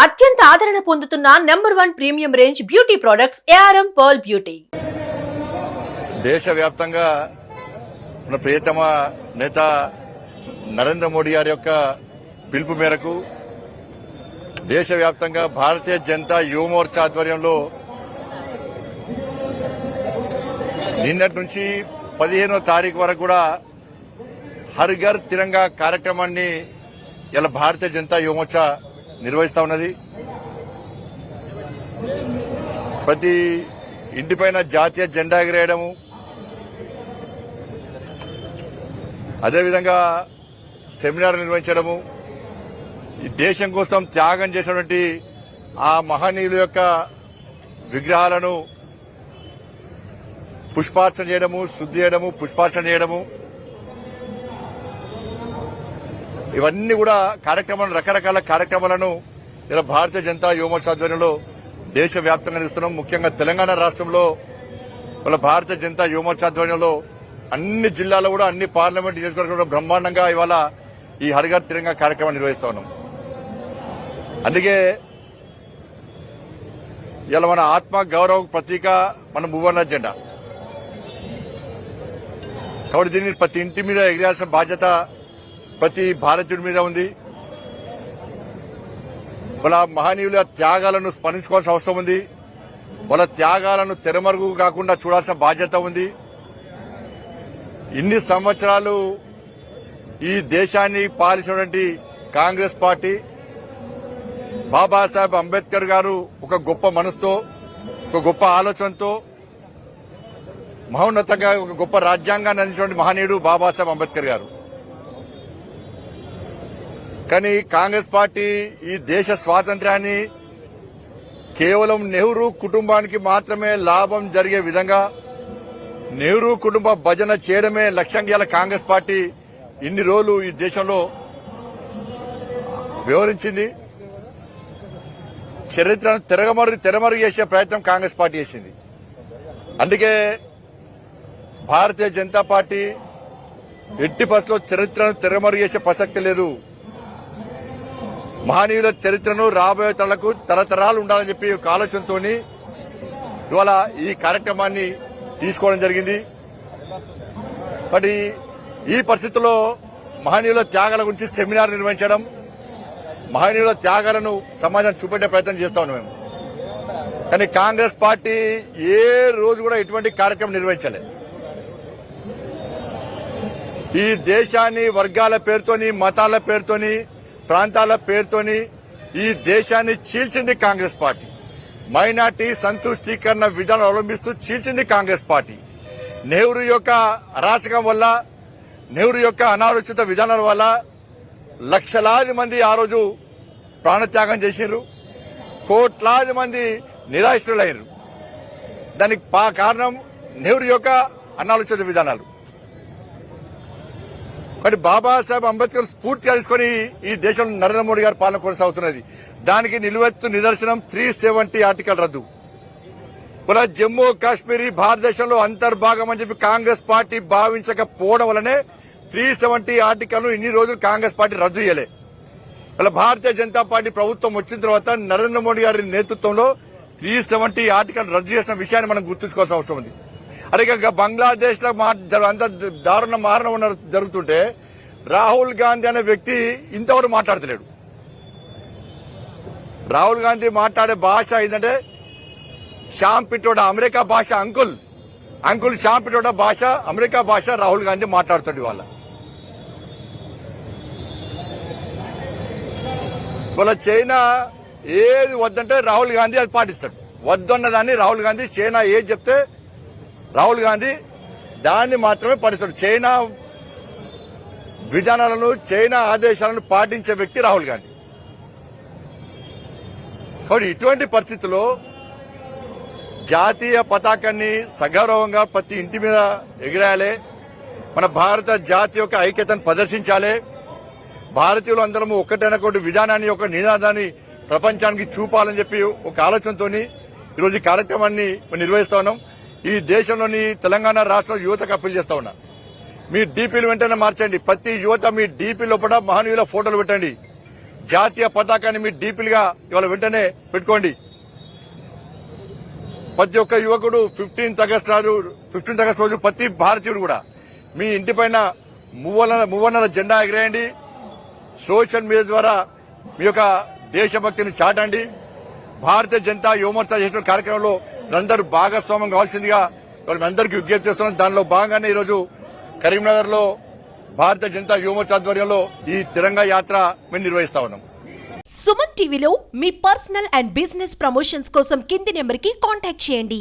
అత్యంత ఆదరణ పొందుతున్న number one premium range beauty products ARM Pearl Beauty. దేశవ్యాప్తంగా మన ప్రియతమ నేత నరేంద్ర మోడీ గారి యొక్క పిలుపు మేరకు దేశవ్యాప్తంగా భారతీయ జనతా యువమోర్చా ఆధ్వర్యంలో నిన్నటి నుంచి పదిహేనో తారీఖు వరకు కూడా హర్ ఘర్ తిరంగా కార్యక్రమాన్ని ఇలా భారతీయ జనతా యువమోర్చా నిర్వహిస్తా ఉన్నది. ప్రతి ఇంటిపైన జాతీయ జెండా ఎగిరేయడము. అదేవిధంగా సెమినార్ నిర్వహించడము. ఈ దేశం కోసం త్యాగం చేసినటువంటి ఆ మహనీయుల యొక్క విగ్రహాలను పుష్పార్చన చేయడము శుద్ధి చేయడము పుష్పార్చన చేయడము. ఇవన్నీ కూడా కార్యక్రమాలు రకరకాల కార్యక్రమాలను ఇలా భారతీయ జనతా యువమోర్చ ఆధ్వర్యంలో దేశవ్యాప్తంగా నిర్వహిస్తున్నాం. ముఖ్యంగా తెలంగాణ రాష్ట్రంలో వాళ్ళ భారతీయ జనతా యువమోర్చ ఆధ్వర్యంలో అన్ని జిల్లాలో కూడా అన్ని పార్లమెంట్ నియోజకవర్గంలో బ్రహ్మాండంగా ఇవాళ ఈ హరిగర్ తిరంగా కార్యక్రమం నిర్వహిస్తా ఉన్నాం. అందుకే ఇలా మన ఆత్మ గౌరవ ప్రతీక మన మూవర్ణ జెండా కాబట్టి దీన్ని ప్రతి ఇంటి మీద ఎగిరాల్సిన బాధ్యత ప్రతి భారతీయుడి మీద ఉంది. వాళ్ళ మహనీయుల త్యాగాలను స్మరించుకోవాల్సిన అవసరం ఉంది. వాళ్ళ త్యాగాలను తెరమరుగు కాకుండా చూడాల్సిన బాధ్యత ఉంది. ఇన్ని సంవత్సరాలు ఈ దేశాన్ని పాలించినటువంటి కాంగ్రెస్ పార్టీ బాబాసాహెబ్ అంబేద్కర్ గారు ఒక గొప్ప మనసుతో ఒక గొప్ప ఆలోచనతో మహోన్నతంగా ఒక గొప్ప రాజ్యాంగాన్ని అందించినటువంటి మహనీయుడు బాబాసాహెబ్ అంబేద్కర్ గారు. కానీ కాంగ్రెస్ పార్టీ ఈ దేశ స్వాతంత్ర్యాన్ని కేవలం నెహ్రూ కుటుంబానికి మాత్రమే లాభం జరిగే విధంగా నెహ్రూ కుటుంబ భజన చేయడమే లక్ష్యంగా గల కాంగ్రెస్ పార్టీ ఇన్ని రోజులు ఈ దేశంలో వివరించింది చరిత్రను తిరగమరు తెరమరు చేసే ప్రయత్నం కాంగ్రెస్ పార్టీ చేసింది. అందుకే భారతీయ జనతా పార్టీ ఎట్టి బస్సులో చరిత్రను తిరగమరుగు చేసే ప్రసక్తి లేదు. మహనీయుల చరిత్రను రాబోయే తలకు తరతరాలు ఉండాలని చెప్పి ఒక ఆలోచనతో ఇవాళ ఈ కార్యక్రమాన్ని తీసుకోవడం జరిగింది. మరి ఈ పరిస్థితుల్లో మహనీయుల త్యాగాల గురించి సెమినార్ నిర్వహించడం మహనీయుల త్యాగాలను సమాజం చూపెట్టే ప్రయత్నం చేస్తా ఉన్నాం మేము. కానీ కాంగ్రెస్ పార్టీ ఏ రోజు కూడా ఎటువంటి కార్యక్రమం నిర్వహించలేదు. ఈ దేశాన్ని వర్గాల పేరుతోని మతాల పేరుతోని ప్రాంతాల పేరుతోని ఈ దేశాన్ని చీల్చింది కాంగ్రెస్ పార్టీ. మైనార్టీ సంతుష్టీకరణ విధానం అవలంబిస్తూ చీల్చింది కాంగ్రెస్ పార్టీ. నెహ్రూ యొక్క అరాచకం వల్ల నెహ్రూ యొక్క అనాలోచిత విధానాల వల్ల లక్షలాది మంది ఆ రోజు ప్రాణత్యాగం చేశారు కోట్లాది మంది నిరాశ్రులయ్యారు దానికి పా- కారణం నెహ్రూ యొక్క అనాలోచిత విధానాలు. మరి బాబాసాహెబ్ అంబేద్కర్ స్ఫూర్తిగా తీసుకొని ఈ దేశంలో నరేంద్ర మోడీ గారి పాలన కొనసాగుతున్నది. దానికి నిలువెత్తు నిదర్శనం త్రీ సెవెంటీ ఆర్టికల్ రద్దు. ఇలా జమ్మూ కాశ్మీర్ భారతదేశంలో అంతర్భాగం అని చెప్పి కాంగ్రెస్ పార్టీ భావించకపోవడం వల్లనే త్రీ సెవెంటీ ఆర్టికల్ ఇన్ని రోజులు కాంగ్రెస్ పార్టీ రద్దు చేయలే. ఇలా భారతీయ జనతా పార్టీ ప్రభుత్వం వచ్చిన తర్వాత నరేంద్ర మోడీ గారి నేతృత్వంలో త్రీ సెవెంటీ ఆర్టికల్ రద్దు చేసిన విషయాన్ని మనం గుర్తుంచుకోవాల్సిన అవసరం ఉంది. అడిగ బంగ్లాదేశ్లో అంత దారుణ మారణం జరుగుతుంటే రాహుల్ గాంధీ అనే వ్యక్తి ఇంతవరకు మాట్లాడతలేడు. రాహుల్ గాంధీ మాట్లాడే భాష ఏంటంటే శ్యామ్ పిట్టోడ అమెరికా భాష అంకుల్. అంకుల్ శ్యామ్ పిట్టోడ భాష అమెరికా భాష రాహుల్ గాంధీ మాట్లాడుతాడు వాళ్ళ వాళ్ళ చైనా ఏది వద్దంటే రాహుల్ గాంధీ అది పాటిస్తాడు. వద్దన్నదాన్ని రాహుల్ గాంధీ చైనా ఏది చెప్తే రాహుల్ గాంధీ దాన్ని మాత్రమే పాటిస్తాడు. చైనా విధానాలను చైనా ఆదేశాలను పాటించే వ్యక్తి రాహుల్ గాంధీ. కాబట్టి ఇటువంటి పరిస్థితుల్లో జాతీయ పతాకాన్ని సగౌరవంగా ప్రతి ఇంటి మీద ఎగిరాయాలి. మన భారత జాతి యొక్క ఐక్యతను ప్రదర్శించాలి. భారతీయులు అందరము ఒకటైనటువంటి విధానాన్ని ఒక నినాదాన్ని ప్రపంచానికి చూపాలని చెప్పి ఒక ఆలోచనతో ఈరోజు ఈ కార్యక్రమాన్ని నిర్వహిస్తా ఉన్నాం. ఈ దేశంలోని తెలంగాణ రాష్ట్ర యువతకు అప్పీల్ చేస్తా ఉన్నా. మీ డీపీలు వెంటనే మార్చండి. ప్రతి యువత మీ డీపీ కూడా మహనీయుల ఫోటోలు పెట్టండి. జాతీయ పతాకాన్ని మీ డీపీలుగా ఇవాళ వెంటనే పెట్టుకోండి. ప్రతి ఒక్క యువకుడు ఫిఫ్టీన్త్ ఆగస్ట్ రోజు ఫిఫ్టీన్త్ ఆగస్ట్ రోజు ప్రతి భారతీయుడు కూడా మీ ఇంటి పైన మువ్వన్నర జెండా ఎగిరేయండి. సోషల్ మీడియా ద్వారా మీ యొక్క దేశభక్తిని చాటండి. భారతీయ జనతా యువమోర్చా చేసిన కార్యక్రమంలో అందరూ భాగస్వామ్యం కావాల్సిందిగా ఇవాళ అందరికీ విజ్ఞప్తి చేస్తున్నాం. దానిలో భాగంగానే ఈరోజు కరీంనగర్లో భారతీయ జనతా యువమోర్చ ఆధ్వర్యంలో ఈ తిరంగా యాత్ర మేము నిర్వహిస్తా ఉన్నాం. సుమన్ టీవీలో మీ పర్సనల్ అండ్ బిజినెస్ ప్రమోషన్స్ కోసం కింది నెంబర్కి కాంటాక్ట్ చేయండి.